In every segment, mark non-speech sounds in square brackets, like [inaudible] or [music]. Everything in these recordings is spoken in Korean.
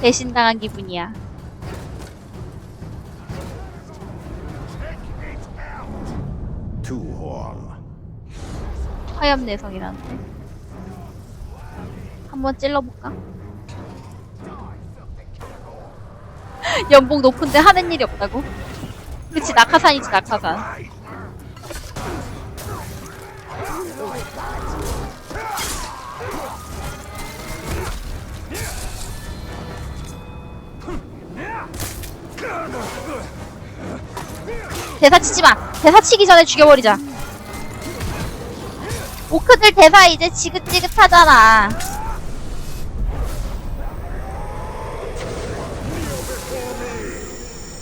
배신당한 기분이야. 화염 내성이라는데. 한번 찔러볼까? [laughs] 연봉 높은데 하는 일이 없다고? 그치 낙하산이지 낙하산. 대사 치지 마. 대사 치기 전에 죽여버리자. 오크들 대사 이제 지긋지긋하잖아.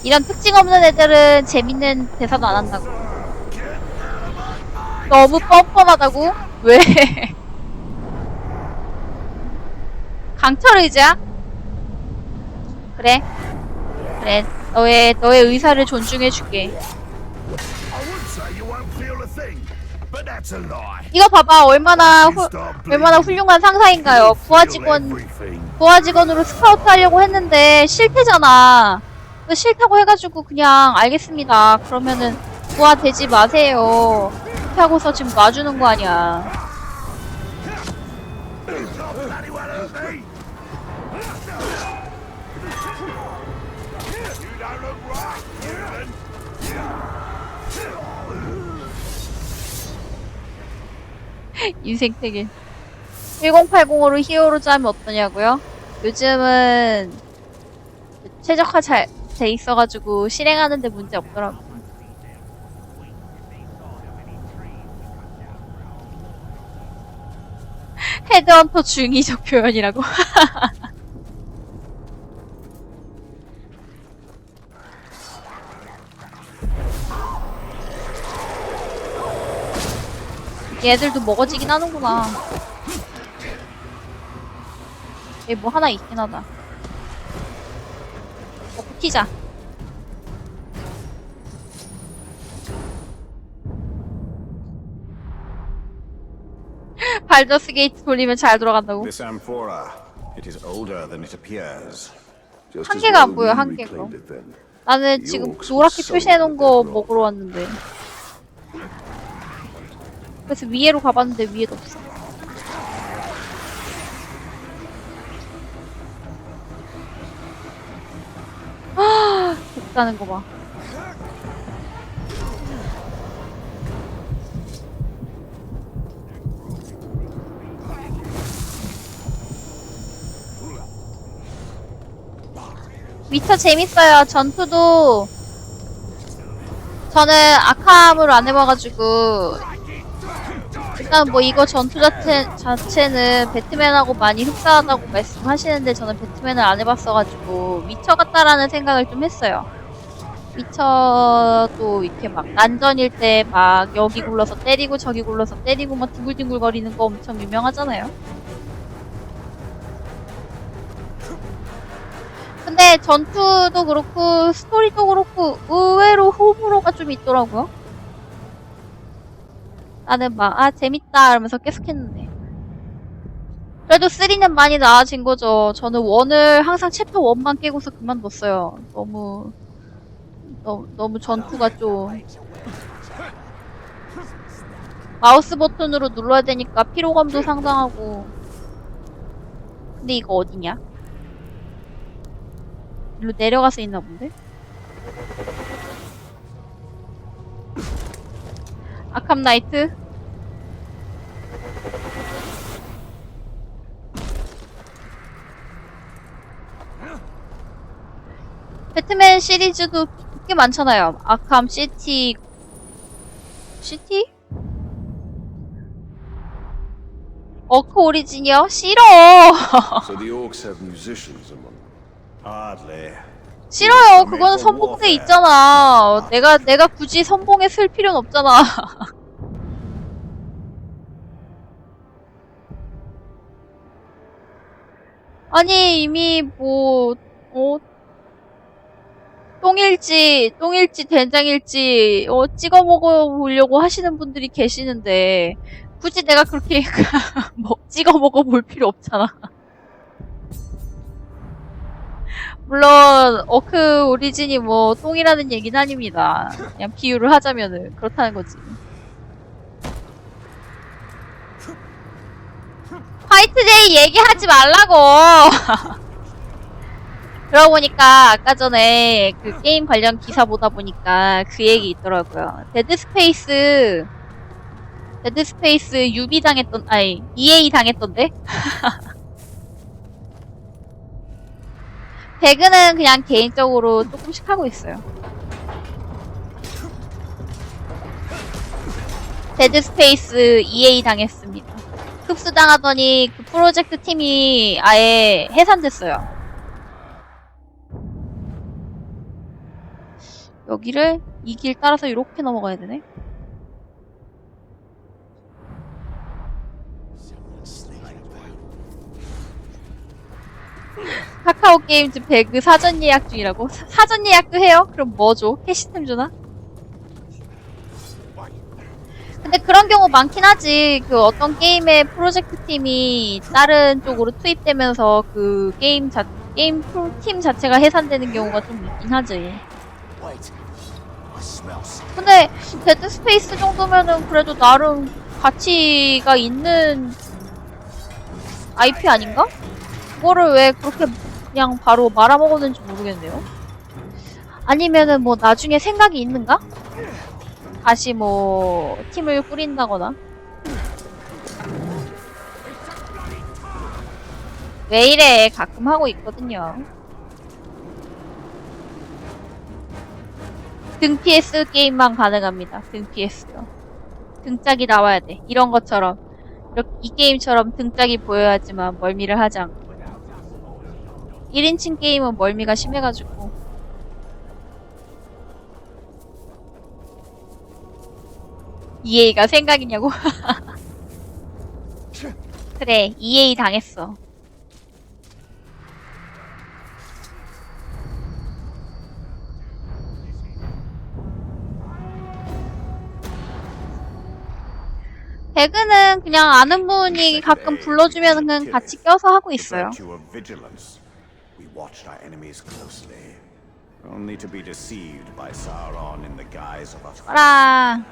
이런 특징 없는 애들은 재밌는 대사도 안 한다고. 너무 뻔뻔하다고? 왜? [laughs] 강철 의지야? 그래. 그래. 너의, 너의 의사를 존중해줄게. 이거 봐봐. 얼마나 후, 얼마나 훌륭한 상사인가요. 부하 직원. 부하 직원으로 스카우트 하려고 했는데 싫대잖아. 싫다고 해가지고 그냥 알겠습니다. 그러면은 부하 되지 마세요. 이렇게 하고서 지금 놔주는 거 아니야. [laughs] 인생 태길. 1080으로 히어로 짜면 어떠냐고요? 요즘은 최적화 잘 돼 있어가지고 실행하는데 문제 없더라고. [laughs] 헤드헌터 중의적 표현이라고. [laughs] 얘들도 먹어지긴 하는구나. 얘뭐 하나 있긴 하다. 먹고 튀자. [laughs] 발더스 게이트 돌리면 잘 돌아간다고. This amphora, it is older than it appears. Just 한 개가 안 보여, 한 개가. 나는 지금 노랗게 표시해 놓은 거 먹으러 왔는데. 그래서 위에로 가봤는데 위에도 없어. 아, 덥다는 거 봐. 위쳐 재밌어요. 전투도 저는 아캄으로 안 해봐가지고 일단 뭐 이거 전투 자체, 자체는 배트맨하고 많이 흡사하다고 말씀하시는데 저는 배트맨을 안 해봤어가지고 위쳐 같다라는 생각을 좀 했어요. 위쳐도 이렇게 막 난전일 때 막 여기 굴러서 때리고 저기 굴러서 때리고 막 뒹굴뒹굴 거리는 거 엄청 유명하잖아요. 근데 전투도 그렇고 스토리도 그렇고 의외로 호불호가 좀 있더라고요. 나는 막 아 재밌다 이러면서 계속 했는데 그래도 3는 많이 나아진 거죠. 저는 1을 항상 챕터 1만 깨고서 그만뒀어요. 너무 너무, 너무 전투가 좀 마우스 버튼으로 눌러야 되니까 피로감도 상당하고 근데 이거 어디냐? 일로 내려가서 있나 본데? 아캄 나이트? 배트맨 시리즈도 꽤 많잖아요. 아캄 시티 시티? 어크 오리진이요? 싫어. So the orcs have musicians among them. Hardly. 싫어요. 그거는 선봉돼 있잖아. 내가 내가 굳이 선봉에 쓸 필요는 없잖아. [laughs] 아니 이미 뭐 어? 똥일지 똥일지 된장일지 어 찍어 먹어 보려고 하시는 분들이 계시는데 굳이 내가 그렇게 [laughs] 뭐 찍어 먹어 볼 필요 없잖아. 물론 어크 오리진이 뭐 똥이라는 얘기는 아닙니다. 그냥 비유를 하자면은 그렇다는 거지. 화이트데이 얘기하지 말라고. [laughs] 그러고 보니까 아까 전에 그 게임 관련 기사 보다 보니까 그 얘기 있더라고요. 데드 스페이스 데드 스페이스 유비 당했던 아니 EA 당했던데? [laughs] 배그는 그냥 개인적으로 조금씩 하고 있어요. 데드 스페이스 EA 당했습니다. 흡수당하더니 그 프로젝트 팀이 아예 해산됐어요. 여기를 이 길 따라서 이렇게 넘어가야 되네. 카카오 게임즈 배그 사전 예약 중이라고? 사, 사전 예약도 해요? 그럼 뭐 줘? 캐시템 주나? 근데 그런 경우 많긴 하지. 그 어떤 게임의 프로젝트 팀이 다른 쪽으로 투입되면서 그 게임 자, 게임 팀 자체가 해산되는 경우가 좀 있긴 하지. 근데 데드 스페이스 정도면은 그래도 나름 가치가 있는 IP 아닌가? 그거를 왜 그렇게 그냥 바로 말아먹었는지 모르겠네요. 아니면은 뭐 나중에 생각이 있는가? 다시 뭐 팀을 꾸린다거나. 왜 이래 가끔 하고 있거든요. 등 PS 게임만 가능합니다. 등 PS요. 등짝이 나와야 돼. 이런 것처럼. 이렇게 이 게임처럼 등짝이 보여야지만 멀미를 하지 않고. 1인칭 게임은 멀미가 심해가지고. EA가 생각이냐고? [laughs] 그래, EA 당했어. 배그는 그냥 아는 분이 가끔 불러주면 그냥 같이 껴서 하고 있어요. We watched our enemies closely, only to be deceived by Sauron in the guise of a. 어라.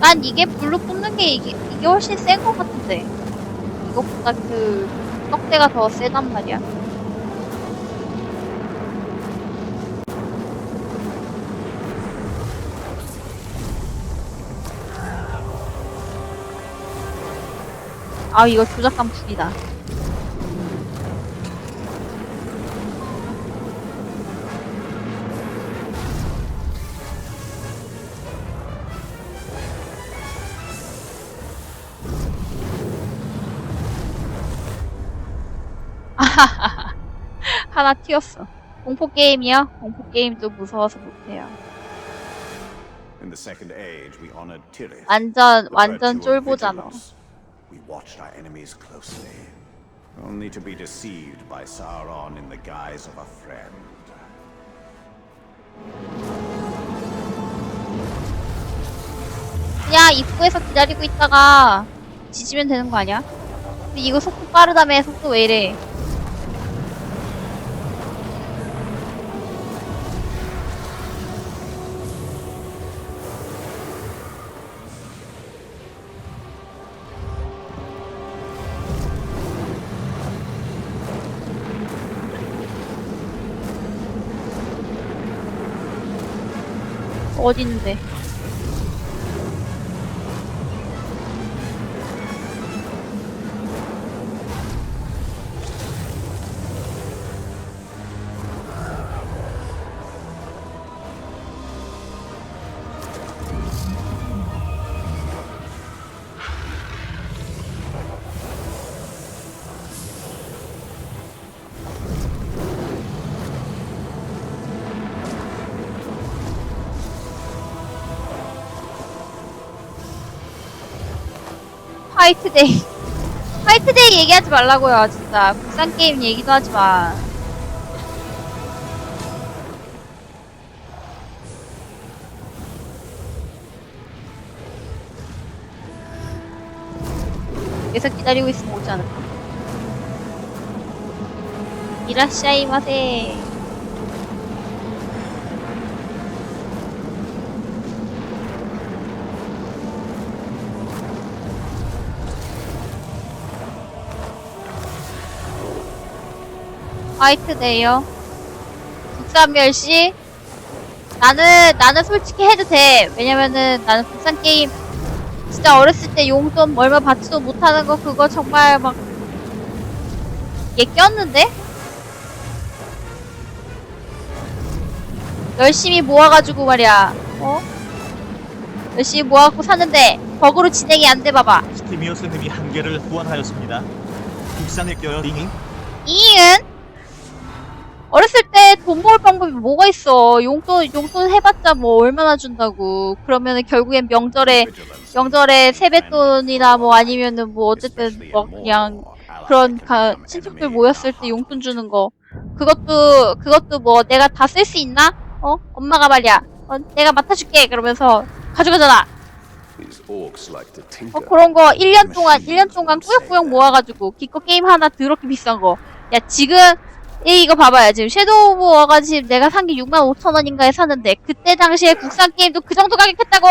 난 이게 블루 뽑는 게 이게, 이게 훨씬 센 것 같은데. 이것보다 그, 떡대가 더 세단 말이야. 아, 이거 조작감 불이다. [laughs] 하나 튀었어. 공포 게임이요? 공포 게임도 무서워서 못해요. 완전 완전 쫄보잖아. We watched our enemies closely, only to be deceived by Sauron in the guise of a friend. 그냥 입구에서 기다리고 있다가 지지면 되는 거 아니야? 근데 이거 속도 빠르다며 속도 왜 이래? 있는데? 화이트데이. 화이트데이 얘기하지 말라고요, 진짜. 국산 게임 얘기도 하지 마. 계속 기다리고 있으면 오지 않을까? 이라시아이 마세. 화이트데이요. 국산 멸시. 나는, 나는 솔직히 해도 돼. 왜냐면은 나는 국산 게임 진짜 어렸을 때 용돈 얼마 받지도 못하는 거 그거 정말 막, 얘 꼈는데? 열심히 모아가지고 말이야. 어? 열심히 모아갖고 샀는데, 버그로 진행이 안 돼 봐봐. 스티미어스님이 한계를 후원하였습니다. 국산을 껴요, 링잉? 이은 어렸을 때돈 모을 방법이 뭐가 있어? 용돈 용돈 해봤자 뭐 얼마나 준다고. 그러면은 결국엔 명절에 명절에 세뱃돈이나 뭐 아니면은 뭐 어쨌든 뭐 그냥 그런 가, 친척들 모였을 때 용돈 주는 거. 그것도 그것도 뭐 내가 다 쓸 수 있나? 어? 엄마가 말이야. 어, 내가 맡아줄게. 그러면서 가져가잖아. 어. 그런 거 1년 동안 1년 동안 꾸역꾸역 모아가지고 기껏 게임 하나 더럽게 비싼 거. 야 지금 이 이거 봐봐요 지금 섀도우 오브 워가 지금 내가 산 게 6만 5천 원인가에 샀는데 그때 당시에 국산 게임도 그 정도 가격했다고.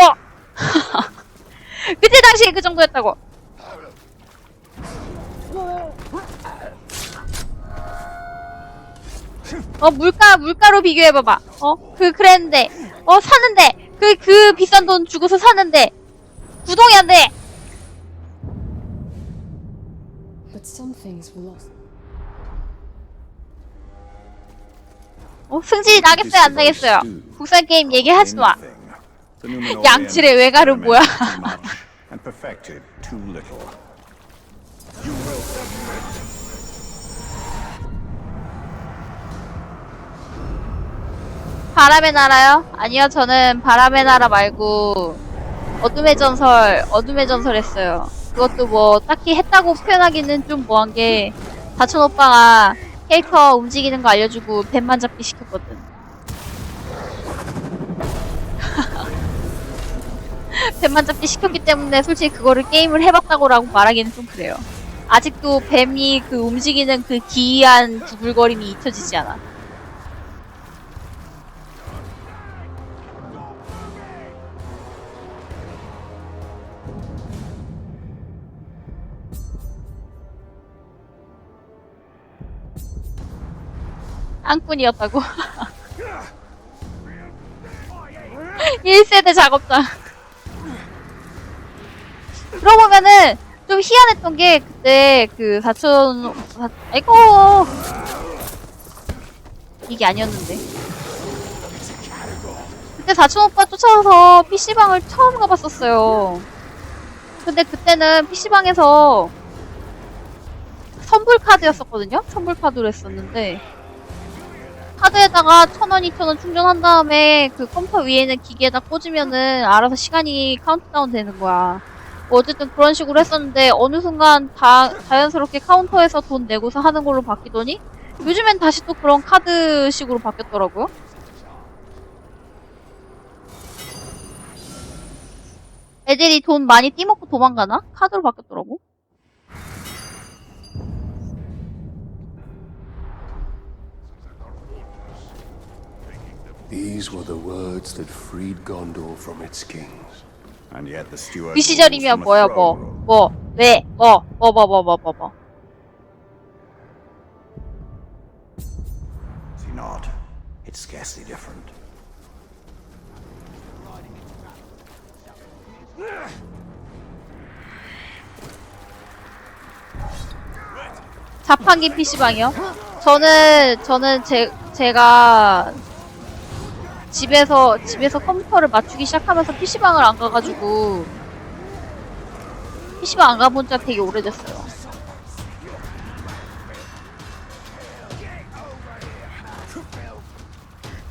[laughs] 그때 당시에 그 정도였다고. 어 물가 물가로 비교해봐봐. 어 그 그랬는데 어 사는데 그 그 비싼 돈 주고서 사는데 구동이 안 돼. But some things were lost. 어, 승질이 나겠어요, 안 나겠어요? 국산 게임 얘기하지 마. 양질의 외가는 뭐야? [laughs] 바람의 나라요? 아니요, 저는 바람의 나라 말고 어둠의 전설, 어둠의 전설 했어요. 그것도 뭐 딱히 했다고 표현하기는 좀 뭐한 게 다천 오빠가 캐릭터 움직이는 거 알려주고 뱀만 잡기 시켰거든. [laughs] 뱀만 잡기 시켰기 때문에 솔직히 그거를 게임을 해봤다고라고 말하기는 좀 그래요. 아직도 뱀이 그 움직이는 그 기이한 두글거림이 잊혀지지 않아. 땅꾼이었다고. 1세대 [laughs] 작업장. 그러고 보면은 좀 희한했던 게 그때 그 사촌 사, 아이고 이게 아니었는데 그때 사촌 오빠 쫓아와서 PC방을 처음 가봤었어요. 근데 그때는 PC방에서 선불 카드였었거든요? 선불 카드로 했었는데 카드에다가 천 원, 이천 원 충전한 다음에 그 컴퓨터 위에 있는 기계에다 꽂으면은 알아서 시간이 카운트다운 되는 거야. 뭐 어쨌든 그런 식으로 했었는데 어느 순간 다 자연스럽게 카운터에서 돈 내고서 하는 걸로 바뀌더니 요즘엔 다시 또 그런 카드식으로 바뀌었더라고요. 애들이 돈 많이 띠먹고 도망가나? 카드로 바뀌었더라고. 그 시절이면 rules from a 뭐야 뭐. 뭐, 왜, 뭐, 뭐, 뭐, 뭐, 뭐, 뭐, 뭐. Is he not? It's scarcely different. 자판기 PC방이요? 저는, 저는 제, 제가 집에서, 집에서 컴퓨터를 맞추기 시작하면서 PC방을 안 가가지고 PC방 안 가본 지가 되게 오래됐어요.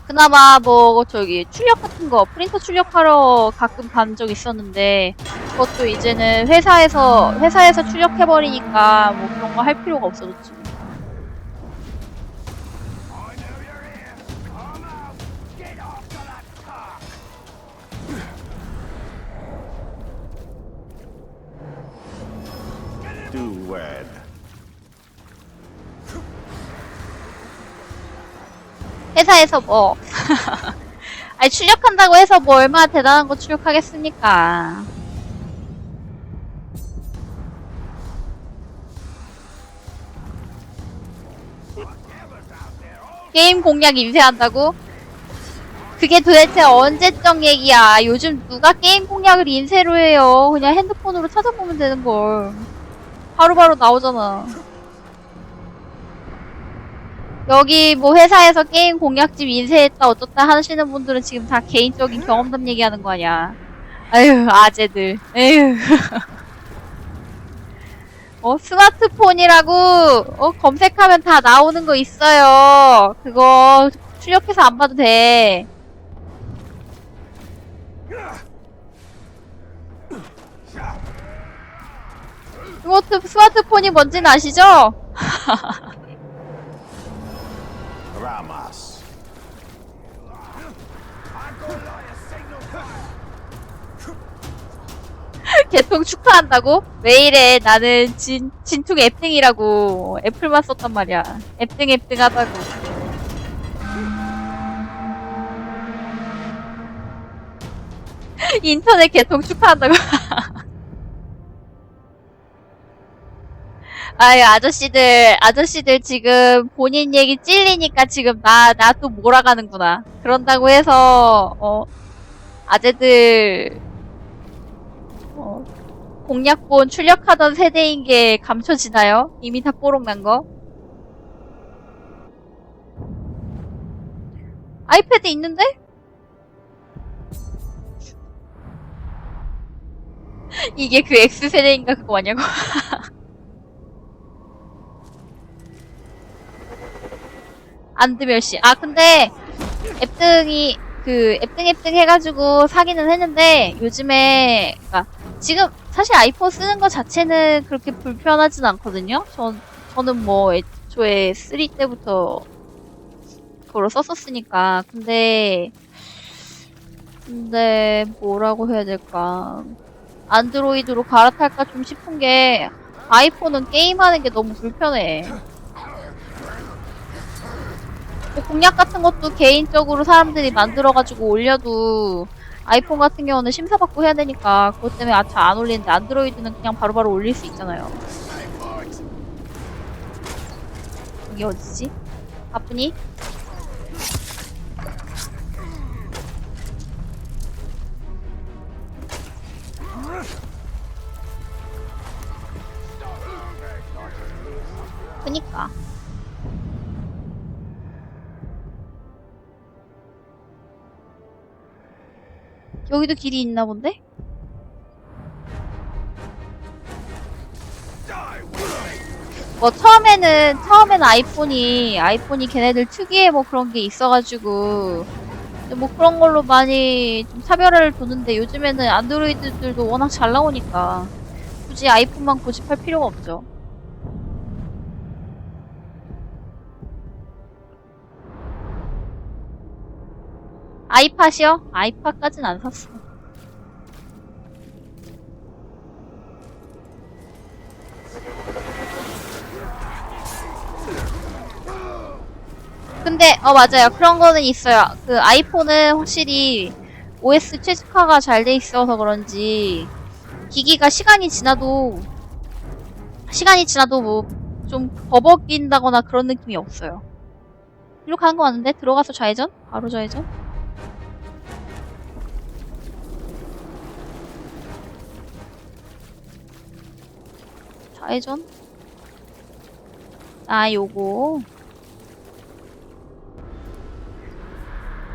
그나마 뭐 저기 출력 같은 거 프린터 출력하러 가끔 간 적 있었는데 그것도 이제는 회사에서 회사에서 출력해 버리니까 뭐 그런 거 할 필요가 없어졌지. Do wed. 회사에서 뭐. [laughs] 아니, 출력한다고 해서 뭐 얼마나 대단한 거 출력하겠습니까? 게임 공략 인쇄한다고? 그게 도대체 언제적 얘기야. 요즘 누가 게임 공략을 인쇄로 해요. 그냥 핸드폰으로 찾아보면 되는 걸. 바로바로 나오잖아. 여기 뭐 회사에서 게임 공략집 인쇄했다 어쩌다 하시는 분들은 지금 다 개인적인 경험담 얘기하는 거 아니야. 아유, 아재들. 에휴. [laughs] 어, 스마트폰이라고, 어, 검색하면 다 나오는 거 있어요. 그거 출력해서 안 봐도 돼. 스마트, 스마트폰이 뭔지는 아시죠? [laughs] 개통 축하한다고? 왜 이래? 나는 진, 진퉁 앱등이라고. 애플만 썼단 말이야. 앱등 앱등 하다고. 인터넷 개통 축하한다고. [laughs] 아유, 아저씨들, 아저씨들 지금 본인 얘기 찔리니까 지금 나, 나 또 몰아가는구나. 그런다고 해서, 어, 아재들, 어, 공략본 출력하던 세대인 게 감춰지나요? 이미 다 뽀록 난 거? 아이패드 있는데? [laughs] 이게 그 X세대인가 그거 맞냐고? [laughs] 안드멸시. 아, 근데, 앱등이, 그, 앱등 앱등 해가지고 사기는 했는데, 요즘에, 그니까, 지금, 사실 아이폰 쓰는 것 자체는 그렇게 불편하진 않거든요? 전, 저는 뭐, 애초에 3 때부터 그걸 썼었으니까. 근데, 근데, 뭐라고 해야 될까. 안드로이드로 갈아탈까 좀 싶은 게, 아이폰은 게임하는 게 너무 불편해. 뭐 공략 같은 것도 개인적으로 사람들이 만들어가지고 올려도 아이폰 같은 경우는 심사받고 해야 되니까 그것 때문에 아, 잘안 올리는데 안드로이드는 그냥 바로 바로 올릴 수 있잖아요. 여기 어디지? 바쁘니? 여기도 길이 있나 본데? 뭐 처음에는 처음에는 아이폰이 아이폰이 걔네들 특유의 뭐 그런 게 있어가지고 뭐 그런 걸로 많이 좀 차별화를 두는데 요즘에는 안드로이드들도 워낙 잘 나오니까 굳이 아이폰만 고집할 필요가 없죠. 아이팟이요? 아이팟까진 안 샀어. 근데 어 맞아요. 그런 거는 있어요. 그 아이폰은 확실히 OS 최적화가 잘 돼 있어서 그런지 기기가 시간이 지나도 시간이 지나도 뭐 좀 버벅인다거나 그런 느낌이 없어요. 이리로 가는 거 맞는데? 들어가서 좌회전? 바로 좌회전 좌회전 아 요거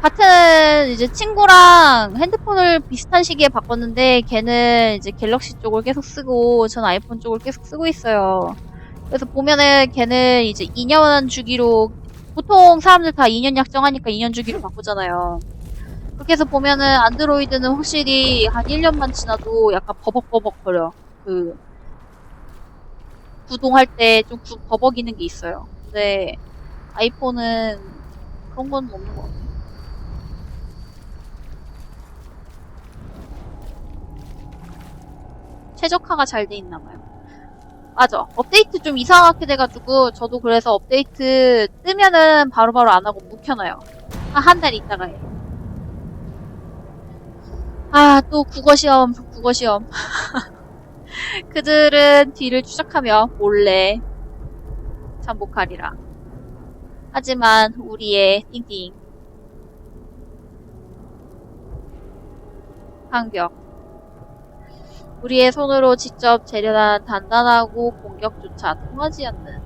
같은 이제 친구랑 핸드폰을 비슷한 시기에 바꿨는데 걔는 이제 갤럭시 쪽을 계속 쓰고 전 아이폰 쪽을 계속 쓰고 있어요. 그래서 보면은 걔는 이제 2년 주기로 보통 사람들 다 2년 약정하니까 2년 주기로 바꾸잖아요. 그렇게 해서 보면은 안드로이드는 확실히 한 1년만 지나도 약간 버벅버벅 거려. 그 구동할 때 좀 버벅이는 게 있어요. 근데 아이폰은 그런 건 없는 것 같아요. 최적화가 잘 돼 있나 봐요. 맞아. 업데이트 좀 이상하게 돼가지고, 저도 그래서 업데이트 뜨면은 바로바로 안 하고 묵혀놔요. 한 달 있다가 해. 아, 또 국어 시험, 국어 시험. [laughs] [laughs] 그들은 뒤를 추적하며 몰래 잠복하리라. 하지만 우리의 띵띵 방벽 우리의 손으로 직접 재련한 단단하고 공격조차 통하지 않는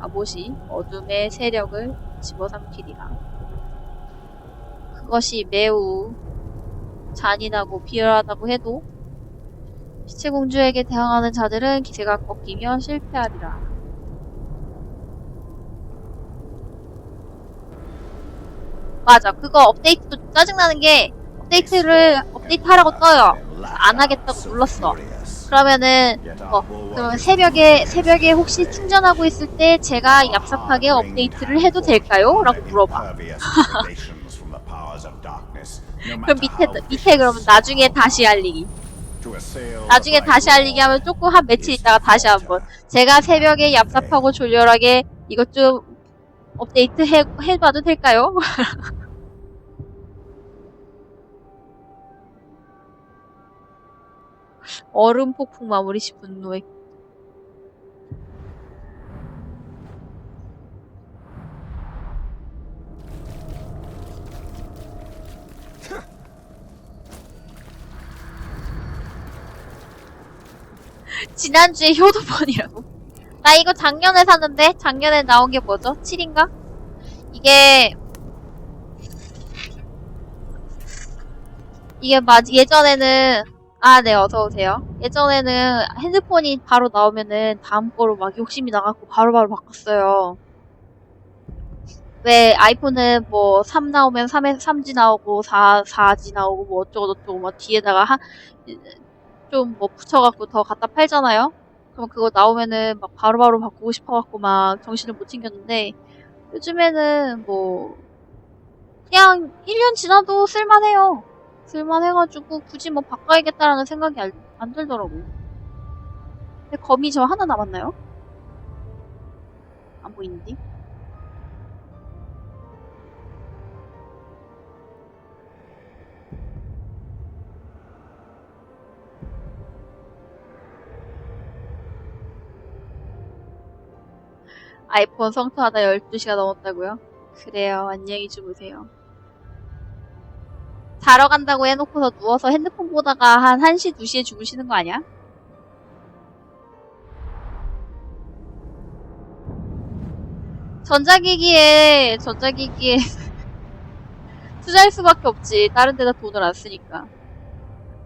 갑옷이 어둠의 세력을 집어삼키리라. 그것이 매우 잔인하고 비열하다고 해도 빛의 공주에게 대항하는 자들은 기세가 꺾이며 실패하리라. 맞아. 그거 업데이트도 좀 짜증나는 게 업데이트를 업데이트 하라고 떠요. 안 하겠다고 눌렀어. 그러면은 어, 그러면 새벽에 새벽에 혹시 충전하고 있을 때 제가 얍삽하게 업데이트를 해도 될까요? 라고 물어봐. [laughs] 그럼 밑에 밑에 그러면 나중에 다시 알리기. 나중에 다시 알리기 하면 조금 한 며칠 있다가 다시 한번. 제가 새벽에 얍삽하고 졸렬하게 이것 좀 업데이트 해, 해봐도 될까요? [laughs] 얼음 폭풍 마무리 시 분노의 지난주에 효도번이라고. 나 이거 작년에 샀는데 작년에 나온 게 뭐죠? 7인가? 이게 이게 맞 예전에는 아 네 어서 오세요. 예전에는 핸드폰이 바로 나오면은 다음 거로 막 욕심이 나갖고 바로바로 바꿨어요. 왜 아이폰은 뭐 3 나오면 3에 3G 나오고 4 4G 나오고 뭐 어쩌고 저쩌고 막 뒤에다가 한 좀 뭐 붙여갖고 더 갖다 팔잖아요. 그럼 그거 나오면은 막 바로바로 바꾸고 싶어갖고 막 정신을 못 챙겼는데 요즘에는 뭐 그냥 1년 지나도 쓸만해요. 쓸만해가지고 굳이 뭐 바꿔야겠다라는 생각이 안, 안 들더라고. 근데 거미 저 하나 남았나요? 안 보이는데? 아이폰 성토하다 12시가 넘었다고요? 그래요. 안녕히 주무세요. 자러 간다고 해놓고서 누워서 핸드폰 보다가 한 1시, 2시에 주무시는 거 아니야? 전자기기에, 전자기기에 [laughs] 투자할 수밖에 없지. 다른 데다 돈을 안 쓰니까.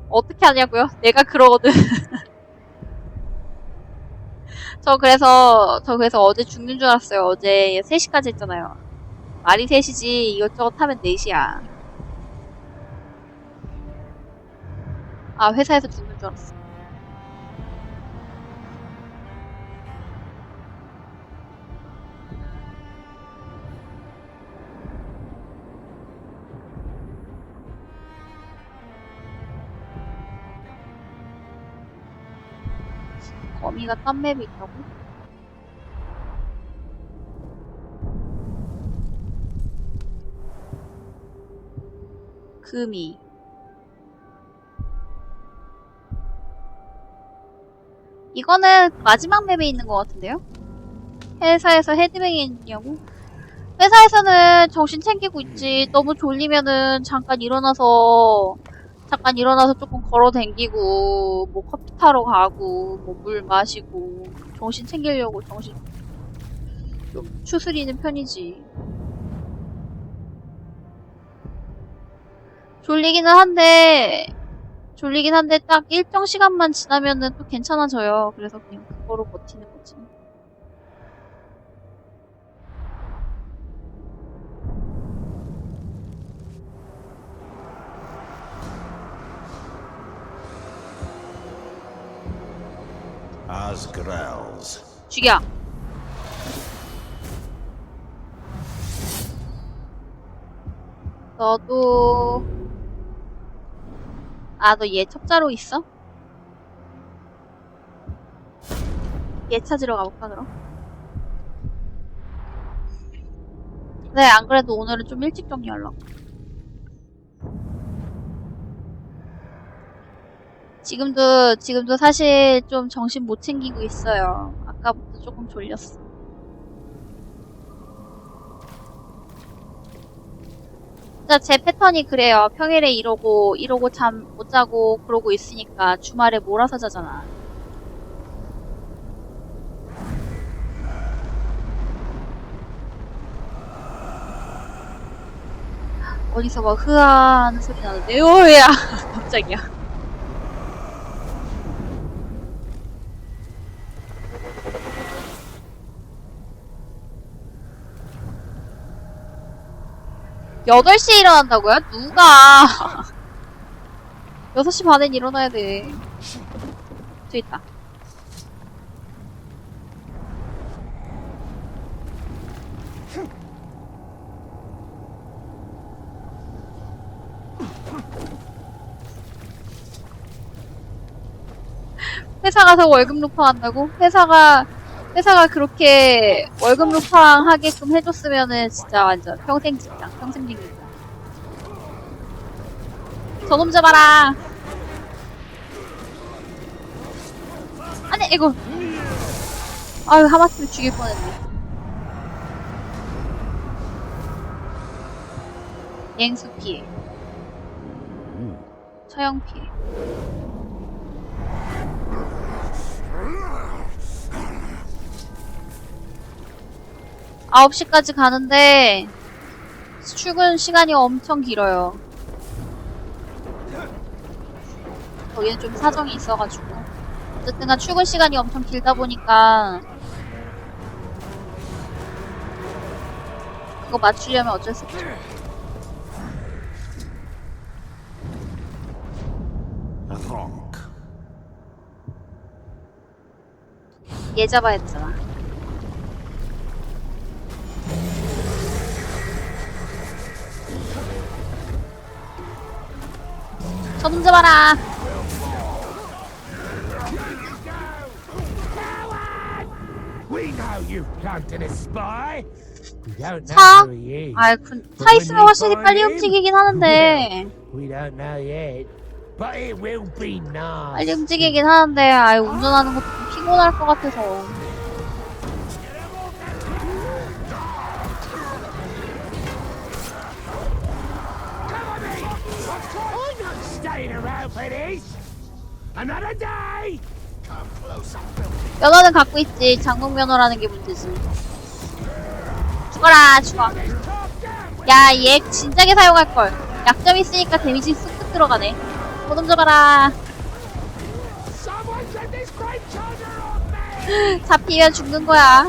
어떻게 하냐고요? 내가 그러거든. [laughs] 저 그래서, 저 그래서 어제 죽는 줄 알았어요. 어제 3시까지 했잖아요. 말이 3시지, 이것저것 하면 4시야. 아, 회사에서 죽는 줄 알았어. 거미가 딴 맵이 있다고? 금이 이거는 마지막 맵에 있는 것 같은데요? 회사에서 헤드뱅이 있냐고? 회사에서는 정신 챙기고 있지. 너무 졸리면은 잠깐 일어나서 잠깐 일어나서 조금 걸어 댕기고 뭐 커피 타러 가고 뭐 물 마시고 정신 챙기려고 정신 좀 추스리는 편이지. 졸리기는 한데 졸리긴 한데 딱 일정 시간만 지나면은 또 괜찮아져요. 그래서 그냥 그거로 버티는 거지. 죽여. 너도 아 너 얘 첩자로 있어? 얘 찾으러 가볼까 그럼? 네, 안 그래도 오늘은 좀 일찍 정리하려고. 지금도, 지금도 사실 좀 정신 못 챙기고 있어요. 아까부터 조금 졸렸어. 진짜 제 패턴이 그래요. 평일에 이러고, 이러고 잠 못 자고 그러고 있으니까 주말에 몰아서 자잖아. 어디서 막 흐아 하는 소리 나는데, 오야! 갑자기야. [laughs] 여덟 시에 일어난다고요? 누가? [laughs] 6시 반엔 일어나야 돼. 저 있다. [laughs] 회사 가서 월급 루팡 한다고? 회사가 회사가 그렇게 월급 루팡 하게끔 해줬으면은 진짜 완전 평생 직장, 평생 직장. 저놈 잡아라! 아니, 이거. 아유, 하마터면 죽일 뻔했네. 앵수 피해. 처형 피해. 아홉 시까지 가는데 출근 시간이 엄청 길어요. 거기는 좀 사정이 있어가지고 어쨌든간 출근 시간이 엄청 길다 보니까 그거 맞추려면 어쩔 수 없죠. 얘 잡아야 했잖아. Don't know 차? 아이, 그, 차 있으면 확실히 빨리 움직이긴 하는데. 빨리 움직이긴 하는데, 아이, 운전하는 것도 좀 피곤할 것 같아서. 면허는 갖고 있지. 장롱 면허라는 게 문제지. 죽어라, 죽어. 야, 얘 진작에 사용할걸. 약점 있으니까 데미지 쑥쑥 들어가네. 고놈 잡아라. [laughs] 잡히면 죽는 거야.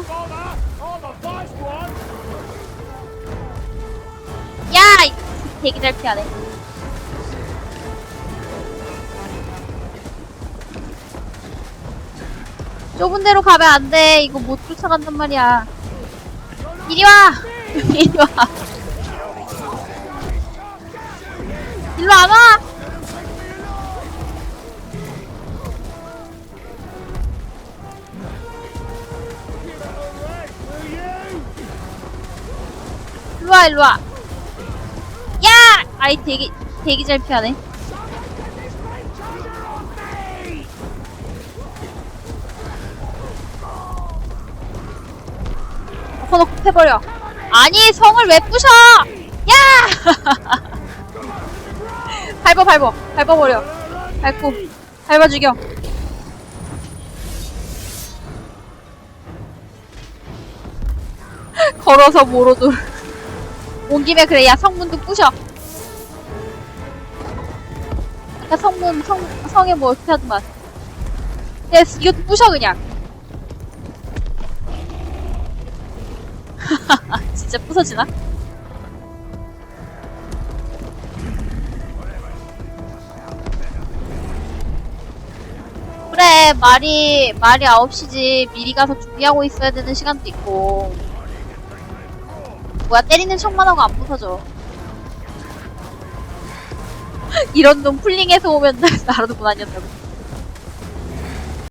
야! 이 되게 잘 피하네. 좁은 데로 가면 안 돼. 이거 못 쫓아간단 말이야. 이리 와! [laughs] 이리 와. 일로 안 와! 일로 와, 일로 와. 야! 아이, 되게, 되게 잘 피하네. 엎어놓고 패버려. 아니, 성을 왜 부셔! 야! [laughs] 밟아, 밟아. 밟아버려. 밟고, 밟아 죽여. [laughs] 걸어서 모로도. 온 김에 그래, 야, 성문도 부셔. 아까 성문, 성, 성에 뭐 어떻게 하더만. 야, 이것도 부셔, 그냥. [laughs] 진짜 부서지나? 그래, 말이, 말이 9시지. 미리 가서 준비하고 있어야 되는 시간도 있고. 뭐야, 때리는 척만 하고 안 부서져. [laughs] 이런 놈 풀링해서 오면 [laughs] 나라도 못 아니었다고.